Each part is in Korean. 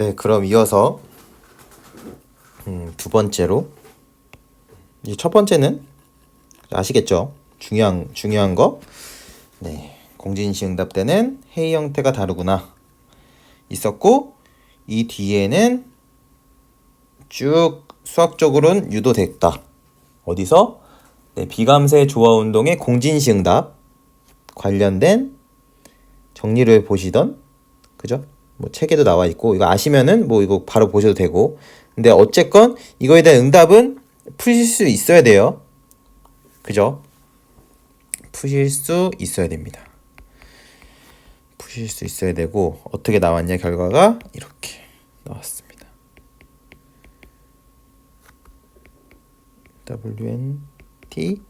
네, 그럼 이어서 음, 두 번째로 이제 첫 번째는 아시겠죠? 중요한 중요한 거. 네. 공진시 응답 때는 회의 형태가 다르구나. 있었고 이 뒤에는 쭉 수학적으로는 유도됐다. 어디서? 네, 비감세 조화 운동의 공진시 응답 관련된 정리를 보시던 그죠? 뭐 책에도 나와 있고 이거 아시면은 뭐 이거 바로 보셔도 되고 근데 어쨌건 이거에 대한 응답은 푸실 수 있어야 돼요. 그죠? 푸실 수 있어야 됩니다. 푸실 수 있어야 되고 어떻게 나왔냐 결과가 이렇게 나왔습니다. WNT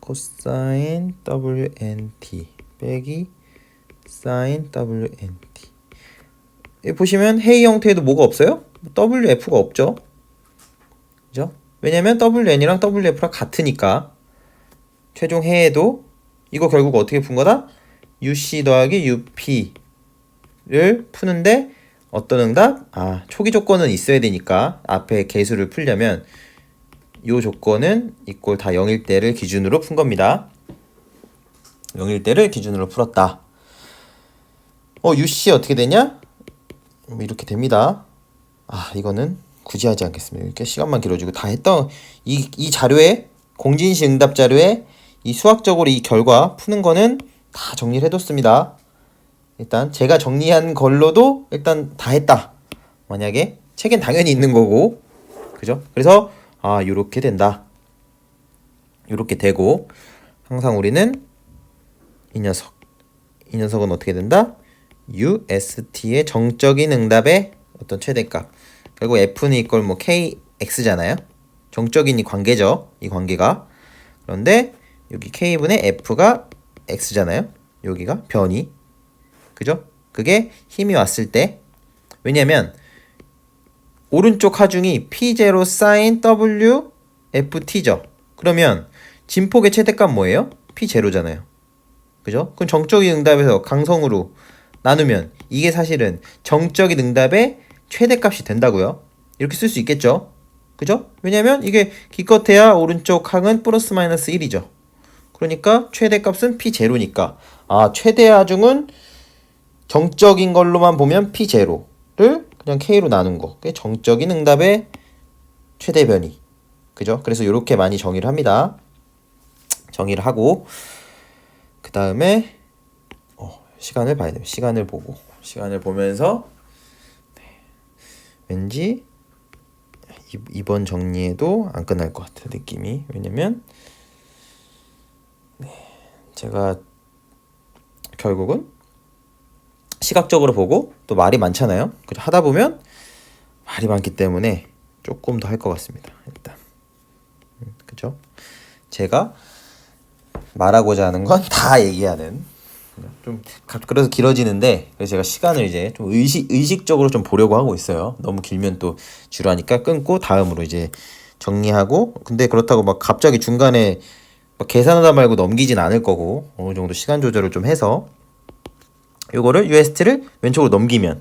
코사인 WNT 빼기 사인 WNT 보시면 회의 형태에도 뭐가 없어요? WF가 없죠. 그죠? 왜냐면 WN이랑 WF랑 같으니까 최종 해에도 이거 결국 어떻게 푼 거다? UC 더하기 UP를 푸는데 어떤 응답? 아, 초기 조건은 있어야 되니까 앞에 개수를 풀려면 요 조건은 이꼴 다 0일 때를 기준으로 푼 겁니다. 0일 때를 기준으로 풀었다. 어, UC 어떻게 되냐? 뭐 이렇게 됩니다. 아, 이거는 굳이 하지 않겠습니다. 이렇게 시간만 길어지고 다 했던 이, 이 자료에 공진시 응답 자료에 이 수학적으로 이 결과 푸는 거는 다 정리를 해뒀습니다. 일단 제가 정리한 걸로도 일단 다 했다. 만약에 책엔 당연히 있는 거고, 그죠? 그래서 아 요렇게 된다. 요렇게 되고 항상 우리는 이 녀석, 이 녀석은 어떻게 된다? UST의 정적인 응답의 어떤 최대값. 결국 F는 이걸 뭐 KX잖아요. 정적인 이 관계죠. 이 관계가. 그런데 여기 K분의 F가 X잖아요. 여기가 변이. 그죠? 그게 힘이 왔을 때 왜냐면 오른쪽 하중이 P0 sin W FT죠. 그러면 진폭의 최대값 뭐예요? P0잖아요. 그죠? 그럼 정적인 응답에서 강성으로 나누면 이게 사실은 정적인 응답의 최대값이 된다고요. 이렇게 쓸 수 있겠죠? 그죠? 왜냐면 이게 기껏해야 오른쪽 항은 플러스 마이너스 1이죠. 그러니까 최대값은 P0니까 아 최대 하중은 정적인 걸로만 보면 P0를 그냥 K로 나눈 거. 그게 정적인 응답의 최대 변이. 그죠? 그래서 이렇게 많이 정의를 합니다. 정의를 하고 그 다음에 어, 시간을 봐야 돼요. 시간을 보고 시간을 보면서 네. 왠지 이, 이번 정리에도 안 끝날 것 같아요. 느낌이 왜냐면 네. 제가 결국은 시각적으로 보고 또 말이 많잖아요. 그죠? 하다 보면 말이 많기 때문에 조금 더 할 것 같습니다. 일단 음, 그죠? 제가 말하고자 하는 건 다 얘기하는 좀 가- 그래서 길어지는데 그래서 제가 시간을 이제 좀 의식 의식적으로 좀 보려고 하고 있어요. 너무 길면 또 지루하니까 끊고 다음으로 이제 정리하고 근데 그렇다고 막 갑자기 중간에 막 계산하다 말고 넘기진 않을 거고 어느 정도 시간 조절을 좀 해서 요거를 UST를 왼쪽으로 넘기면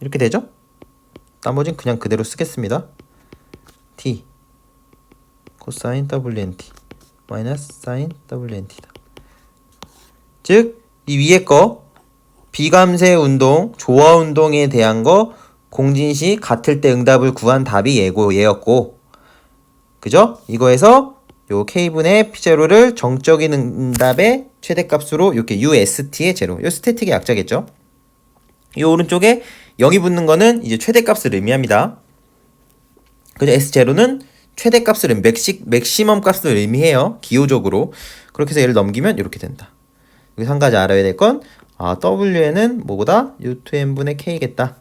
이렇게 되죠? 나머진 그냥 그대로 쓰겠습니다. T 코사인 WNT 마이너스 사인 WNT다. 즉, 이 위에 거 비감세 운동, 조화 운동에 대한 거 공진시 같을 때 응답을 구한 답이 예고 얘였고 그죠? 이거에서 요 K분의 P0를 정적인 응답의 최대값으로 이렇게 UST의 제로. 요 스태틱의 약자겠죠? 이 오른쪽에 0이 붙는 거는 이제 최대값을 의미합니다. 그죠? S0는 최대값을 맥시, 맥시멈 값을 의미해요. 기호적으로. 그렇게 해서 얘를 넘기면 이렇게 된다. 여기서 한 가지 알아야 될 건, 아, W에는 뭐보다 U2n분의 K겠다.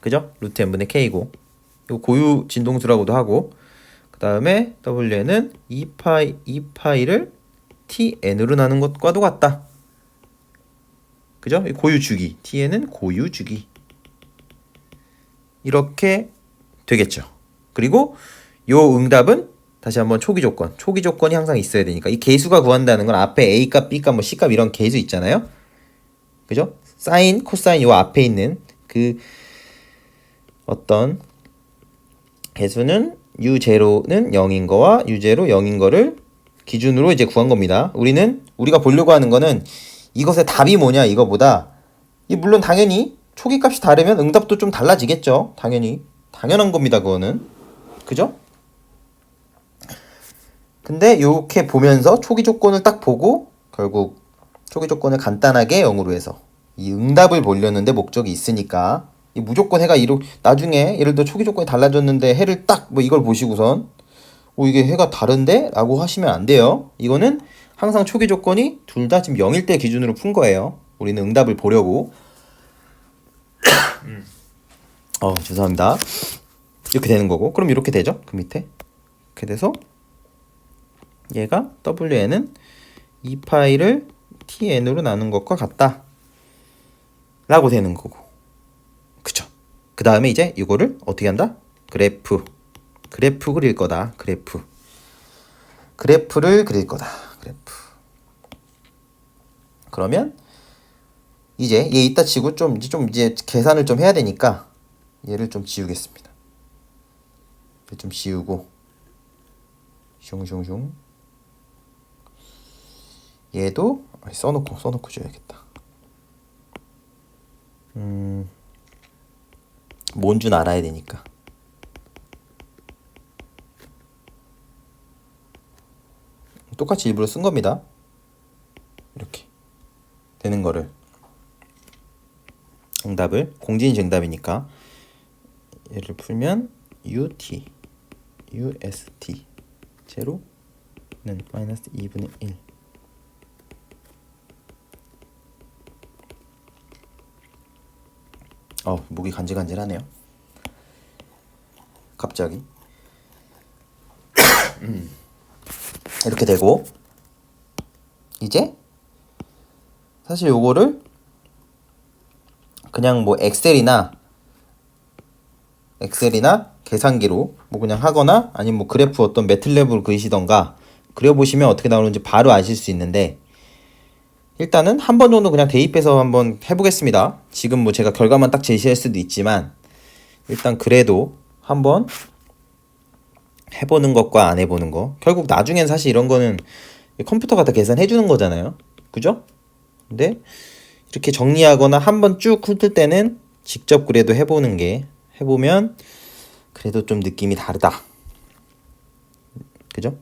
그죠? 루트 n분의 K고. 이거 고유 진동수라고도 하고 그 다음에 W는 2파이 2파이를 TN으로 나눈 것과도 같다. 그죠? 이 고유 주기. TN은 고유 주기. 이렇게 되겠죠. 그리고 요 응답은 다시 한번 초기 조건. 초기 조건이 항상 있어야 되니까 이 개수가 구한다는 건 앞에 A 값, B 값, 뭐 C 값 이런 개수 있잖아요. 그죠? 사인, 코사인 요 앞에 있는 그 어떤 개수는 u0는 0인 거와 u0 0인 거를 기준으로 이제 구한 겁니다. 우리는 우리가 보려고 하는 거는 이것의 답이 뭐냐 이거보다 이 물론 당연히 초기 값이 다르면 응답도 좀 달라지겠죠. 당연히 당연한 겁니다. 그거는 그죠? 근데 이렇게 보면서 초기 조건을 딱 보고 결국 초기 조건을 간단하게 0으로 해서 이 응답을 보려는데 목적이 있으니까 이 무조건 해가 이로 나중에 예를 들어 초기 조건이 달라졌는데 해를 딱 뭐 이걸 보시고선 오 이게 해가 다른데? 라고 하시면 안 돼요. 이거는 항상 초기 조건이 둘 다 지금 0일 때 기준으로 푼 거예요. 우리는 응답을 보려고. 어, 죄송합니다. 이렇게 되는 거고. 그럼 이렇게 되죠? 그 밑에. 이렇게 돼서 얘가 WN은 2파이를 TN으로 나눈 것과 같다. 라고 되는 거고. 그쵸? 그 다음에 이제 이거를 어떻게 한다? 그래프. 그래프 그릴 거다. 그래프. 그래프를 그릴 거다. 그래프. 그러면 이제 얘 이따 치고 좀 이제 좀 이제 계산을 좀 해야 되니까 얘를 좀 지우겠습니다. 얘좀 지우고 슝슝슝 얘도 써놓고 써놓고 줘야겠다. 음 뭔 줄 알아야 되니까. 똑같이 일부러 쓴 겁니다. 이렇게. 되는 거를. 응답을. 공진 정답이니까. 얘를 풀면 UT UST 제로는 마이너스 2분의 1 어, 목이 간질간질하네요. 갑자기. 음. 이렇게 되고 이제 사실 요거를 그냥 뭐 엑셀이나 엑셀이나 계산기로 뭐 그냥 하거나 아니면 뭐 그래프 어떤 매틀랩으로 그리시던가 그려보시면 어떻게 나오는지 바로 아실 수 있는데 일단은 한 번 정도 그냥 대입해서 한번 해보겠습니다. 지금 뭐 제가 결과만 딱 제시할 수도 있지만 일단 그래도 한번 해보는 것과 안 해보는 거 결국 나중엔 사실 이런 거는 컴퓨터가 다 계산해 주는 거잖아요 그죠? 근데 이렇게 정리하거나 한번 쭉 훑을 때는 직접 그래도 해보는 게 해보면 그래도 좀 느낌이 다르다 그죠?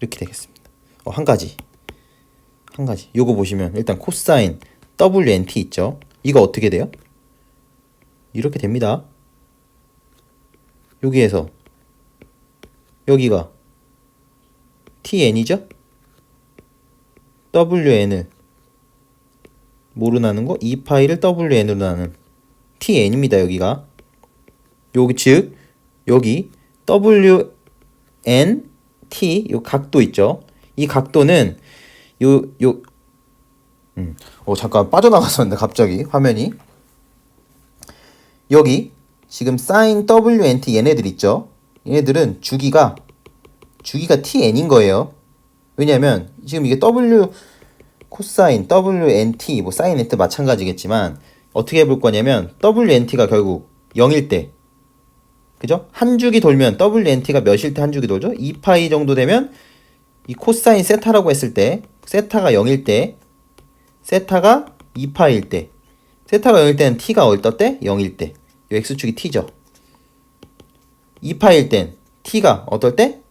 이렇게 되겠습니다 어, 한 가지 한 가지 요거 보시면 일단 코사인 WNT 있죠 이거 어떻게 돼요? 이렇게 됩니다 여기에서 여기가 TN이죠? WN을 뭐로 나눈 거? 2파이를 WN으로 나눈 TN입니다. 여기가 여기 즉 여기 WN T 요 각도 있죠? 이 각도는 요 요 음. 어 잠깐 빠져나갔었는데 갑자기 화면이 여기 지금 sin WNT 얘네들 있죠? 얘네들은 주기가 주기가 TN인 거예요. 왜냐면 지금 이게 W 코사인 WNT 뭐 사인 N 마찬가지겠지만 어떻게 볼 거냐면 WNT가 결국 0일 때 그죠? 한 주기 돌면 WNT가 몇일 때 한 주기 돌죠? 2파이 정도 되면 이 코사인 세타라고 했을 때 세타가 0일 때 세타가 2파일 때 세타가 0일 때는 t가 어떨 때? 0일 때. 이 x축이 t죠. 2파일 땐 t가 어떨 때?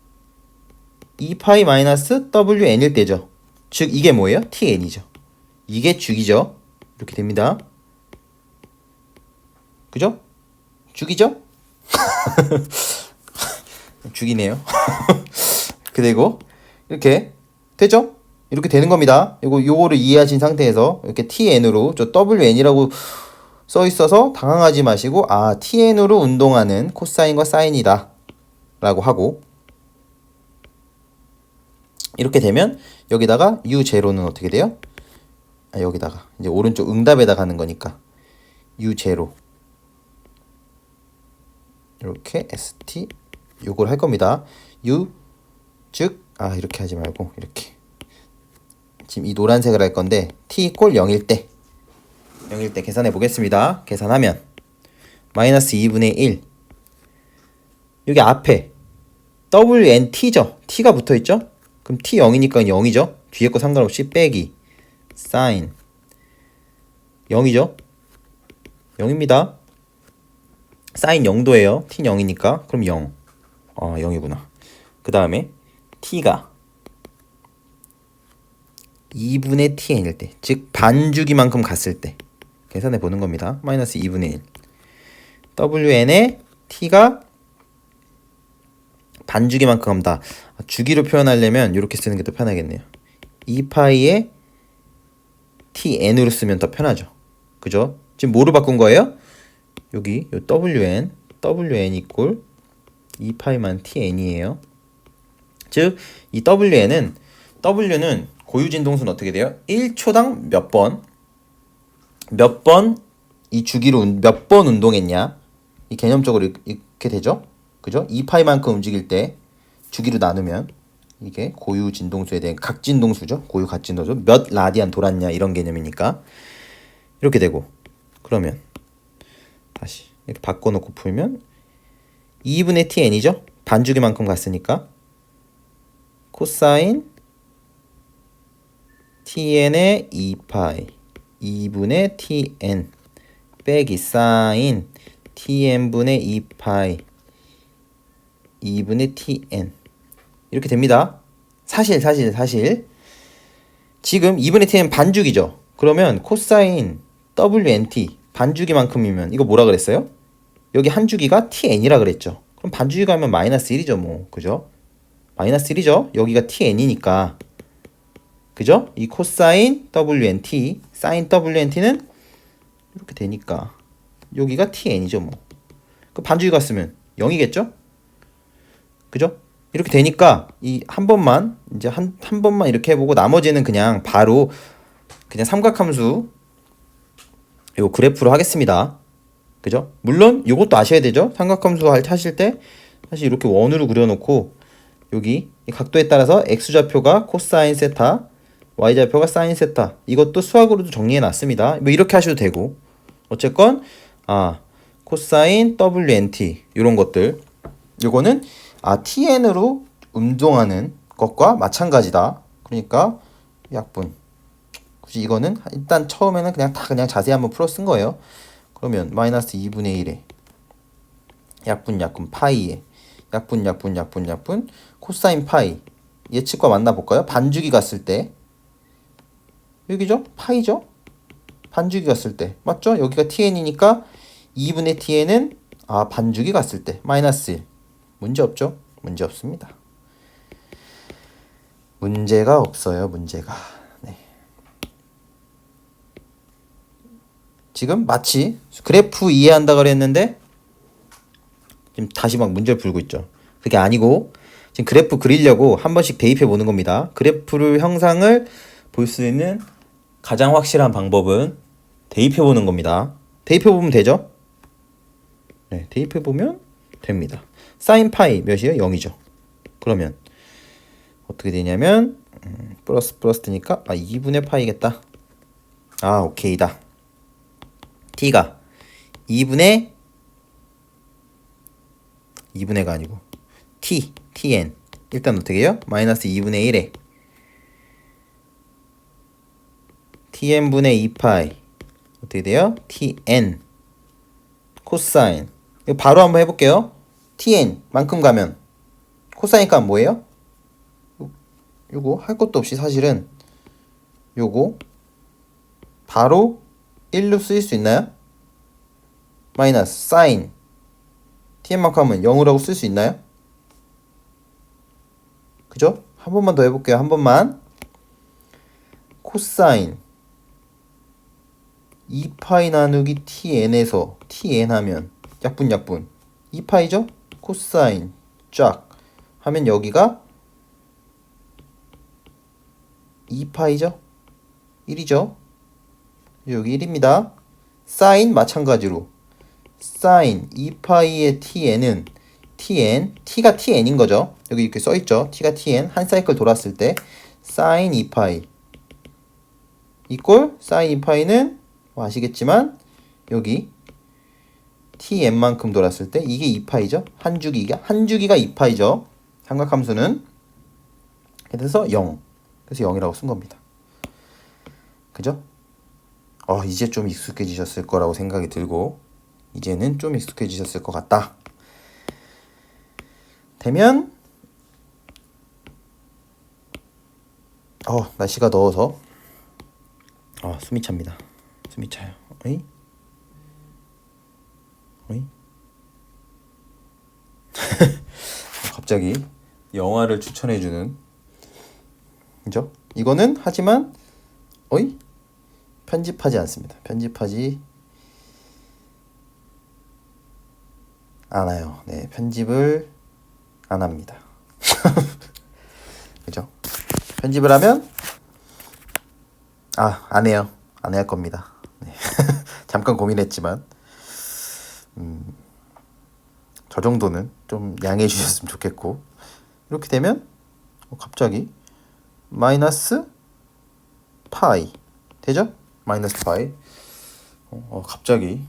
2파이 마이너스 wn일 때죠. 즉 이게 뭐예요? tn이죠. 이게 죽이죠. 이렇게 됩니다. 그죠? 죽이죠? 죽이네요. 그리고 이렇게 되죠? 이렇게 되는 겁니다. 이거 요거를 이해하신 상태에서 이렇게 tn으로 저 wn이라고 써 있어서 당황하지 마시고 아 tn으로 운동하는 코사인과 사인이다 라고 하고 이렇게 되면 여기다가 u0는 어떻게 돼요? 아, 여기다가 이제 오른쪽 응답에다 가는 거니까 u0 이렇게 st 요걸 할 겁니다. u 즉 아 이렇게 하지 말고 이렇게 지금 이 노란색을 할 건데 t 꼴 0일 때 0일 때 계산해 보겠습니다. 계산하면 마이너스 2분의 1 여기 앞에 WNT죠. T가 붙어 있죠? 그럼 T 0이니까 0이죠. 뒤에 거 상관없이 빼기 sin 0이죠. 0입니다. sin 0도예요. T 0이니까 그럼 0. 아 0이구나. 그 다음에 T가 2분의 tn일 때, 즉 반주기만큼 갔을 때 계산해 보는 겁니다. 마이너스 2분의 1. wn의 t가 반주기만큼 간다. 주기로 표현하려면 이렇게 쓰는 게 더 편하겠네요. 2파이에 tn으로 쓰면 더 편하죠. 그죠? 지금 뭐로 바꾼 거예요? 여기 요 wn, wn 이꼴 2파이만 tn이에요. 즉, 이 wn은 w는 고유진동수는 어떻게 돼요? 1초당 몇 번, 몇 번 이 주기로 몇 번 운동했냐? 이 개념적으로 이- 이렇게 되죠? 그죠? 2파이만큼 움직일 때 주기로 나누면 이게 고유 진동수에 대한 각진동수죠. 고유 각진동수. 몇 라디안 돌았냐 이런 개념이니까 이렇게 되고 그러면 다시 이렇게 바꿔 놓고 풀면 2분의 tn이죠. 반주기만큼 갔으니까 코사인 tn의 2파이 2분의 tn 빼기 사인 tn분의 2파이 2분의 tn 이렇게 됩니다. 사실 사실 사실 지금 2분의 tn 반주기죠. 그러면 코사인 wnt 반주기만큼이면 이거 뭐라 그랬어요? 여기 한 주기가 tn이라 그랬죠. 그럼 반주기가 하면 마이너스 1이죠 뭐 그죠? 마이너스 1이죠. 여기가 tn이니까 그죠? 이 코사인 WNT, 사인 WNT는 이렇게 되니까 여기가 TN이죠 뭐. 그 반주기 갔으면 0이겠죠? 그죠? 이렇게 되니까 이 한 번만 이제 한 한 번만 이렇게 해 보고 나머지는 그냥 바로 그냥 삼각함수 요 그래프로 하겠습니다. 그죠? 물론 요것도 아셔야 되죠? 삼각함수 할- 하실 때 사실 이렇게 원으로 그려놓고 여기 이 각도에 따라서 x좌표가 코사인 세타 y좌표가 사인 세타 이것도 수학으로도 정리해 놨습니다. 뭐 이렇게 하셔도 되고 어쨌건 아 코사인 WNT 이런 것들 요거는 아 TN으로 운동하는 것과 마찬가지다. 그러니까 약분 굳이 이거는 일단 처음에는 그냥 다 그냥 자세히 한번 풀어 쓴 거예요. 그러면 마이너스 2분의 1에 약분 약분 파이에 약분 약분 약분 약분 코사인 파이 예측과 만나 볼까요? 반주기 갔을 때 여기죠? 파이죠? 반주기 갔을 때 맞죠? 여기가 tn이니까 2분의 tn은 아 반주기 갔을 때 마이너스 1 문제 없죠? 문제 없습니다. 문제가 없어요. 문제가 네. 지금 마치 그래프 이해한다 그랬는데 지금 다시 막 문제를 풀고 있죠. 그게 아니고 지금 그래프 그리려고 한 번씩 대입해 보는 겁니다. 그래프를 형상을 볼 수 있는 가장 확실한 방법은 대입해 보는 겁니다. 대입해 보면 되죠? 네, 대입해 보면 됩니다. 사인 파이 몇이에요? 0이죠. 그러면 어떻게 되냐면 음, 플러스 플러스 되니까 아 2분의 파이겠다. 아 오케이다. t가 2분의 2분의가 아니고 t tn 일단 어떻게 해요? 마이너스 2분의 1에 tn분의 2파이 어떻게 돼요? tn 코사인 이거 바로 한번 해볼게요 tn 만큼 가면 코사인 값 뭐예요? 요- 요거 할 것도 없이 사실은 요거 바로 1로 쓰일 수 있나요? 마이너스 사인 tn만큼 하면 0이라고 쓸 수 있나요? 그죠? 한 번만 더 해볼게요 한 번만 코사인 2파이 나누기 tn에서 tn 하면 약분 약분 2파이죠? 코사인 쫙 하면 여기가 2파이죠? 1이죠? 여기 1입니다. 사인 마찬가지로 사인 2파이의 tn은 tn t가 tn인 거죠. 여기 이렇게 써 있죠. t가 tn 한 사이클 돌았을 때 사인 2파이 이꼴 사인 2파이는 뭐 아시겠지만 여기 tn만큼 돌았을 때 이게 2파이죠. 한 주기가 한 주기가 2파이죠. 삼각함수는 그래서 0. 그래서 0이라고 쓴 겁니다. 그죠? 어, 이제 좀 익숙해지셨을 거라고 생각이 들고 이제는 좀 익숙해지셨을 것 같다. 되면 어, 날씨가 더워서 어, 숨이 찹니다. 차요. 어이? 어이? 갑자기 영화를 추천해주는 그죠? 이거는 하지만 어이? 편집하지 않습니다. 편집하지 않아요. 네, 편집을 안 합니다. 그죠? 편집을 하면 아, 안 해요. 안 할 겁니다. 네. 잠깐 고민했지만 음, 저 정도는 좀 양해해 주셨으면 좋겠고 이렇게 되면 어, 갑자기 마이너스 파이 되죠? 마이너스 파이. 어, 어, 갑자기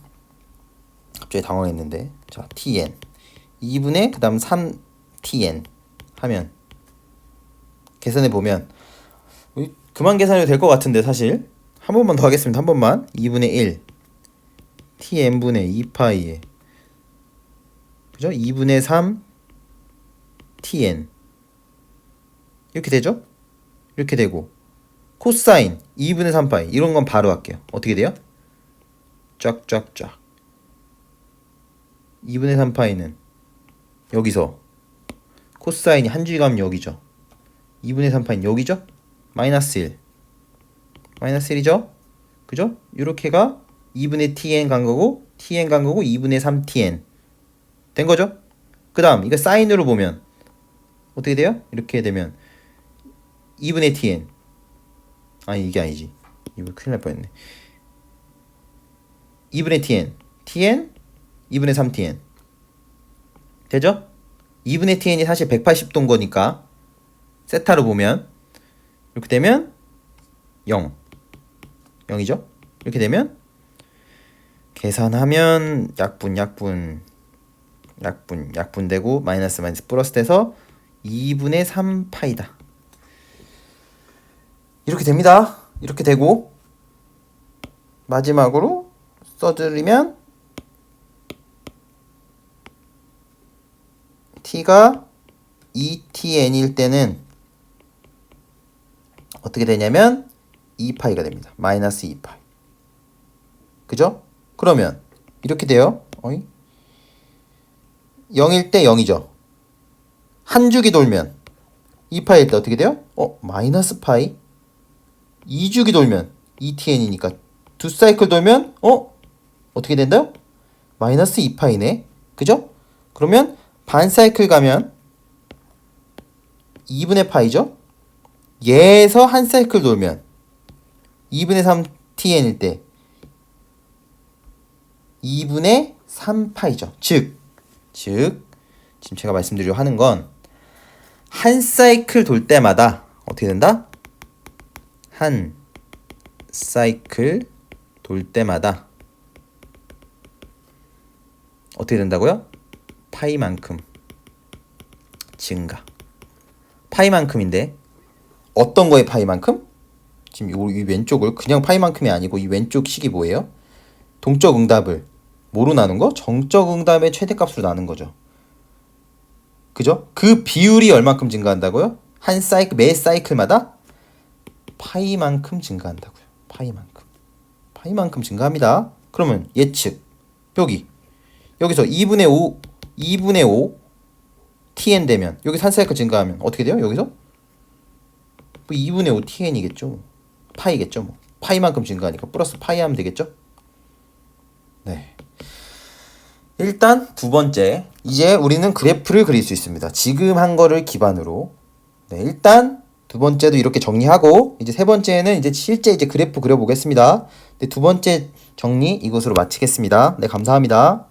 갑자기 당황했는데 자 tn. 2분의 그 다음 3tn 하면 계산해 보면 우리 그만 계산해도 될 것 같은데 사실. 한 번만 더 하겠습니다. 한 번만. 2분의 1 tn분의 2파이에 그죠? 2분의 3 tn 이렇게 되죠? 이렇게 되고 코사인 2분의 3파이 이런 건 바로 할게요 어떻게 돼요? 쫙쫙쫙 2분의 3파이는 여기서 코사인이 한 줄이 가면 여기죠 2분의 3파이는 여기죠? 마이너스 1 마이너스 1이죠? 그죠? 요렇게가 2분의 tn 간 거고 tn 간 거고 2분의 3tn 된 거죠? 그 다음 이거 사인으로 보면 어떻게 돼요? 이렇게 되면 2분의 tn 아니 이게 아니지 이거 큰일 날 뻔했네 2분의 tn tn 2분의 3tn 되죠? 2분의 tn이 사실 180도인 거니까 세타로 보면 이렇게 되면 0 0이죠? 이렇게 되면 계산하면 약분 약분 약분 약분 되고 마이너스 마이너스 플러스 돼서 2분의 3파이다 이렇게 됩니다 이렇게 되고 마지막으로 써드리면 t가 2tn일 때는 어떻게 되냐면 2파이가 됩니다. 마이너스 2파이. 그죠? 그러면 이렇게 돼요. 어이? 0일 때 0이죠. 한 주기 돌면 2파이일 때 어떻게 돼요? 어, 마이너스 파이. 2주기 돌면 2tn이니까 두 사이클 돌면 어? 어떻게 된다요? 마이너스 2파이네. 그죠? 그러면 반 사이클 가면 2분의 파이죠? 얘에서 한 사이클 돌면 2분의 3 tn일 때 2분의 3파이죠. 즉, 즉 지금 제가 말씀드리려 하는 건 한 사이클 돌 때마다 어떻게 된다? 한 사이클 돌 때마다 어떻게 된다고요? 파이만큼 증가. 파이만큼인데 어떤 거의 파이만큼? 지금 요- 이 왼쪽을 그냥 파이만큼이 아니고 이 왼쪽 식이 뭐예요? 동적 응답을 뭐로 나눈 거? 정적 응답의 최대값으로 나눈 거죠. 그죠? 그 비율이 얼만큼 증가한다고요? 한 사이클 매 사이클마다 파이만큼 증가한다고요. 파이만큼. 파이만큼 증가합니다. 그러면 예측 여기 여기서 2분의 5 2분의 5 tn 되면 여기 한 사이클 증가하면 어떻게 돼요? 여기서 뭐 2분의 5 tn이겠죠. 파이겠죠. 뭐. 파이만큼 증가하니까 플러스 파이 하면 되겠죠. 네. 일단 두 번째 이제 우리는 그래프를 그릴 수 있습니다. 지금 한 거를 기반으로 네, 일단 두 번째도 이렇게 정리하고 이제 세 번째는 이제 실제 이제 그래프 그려보겠습니다. 네, 두 번째 정리 이것으로 마치겠습니다. 네, 감사합니다.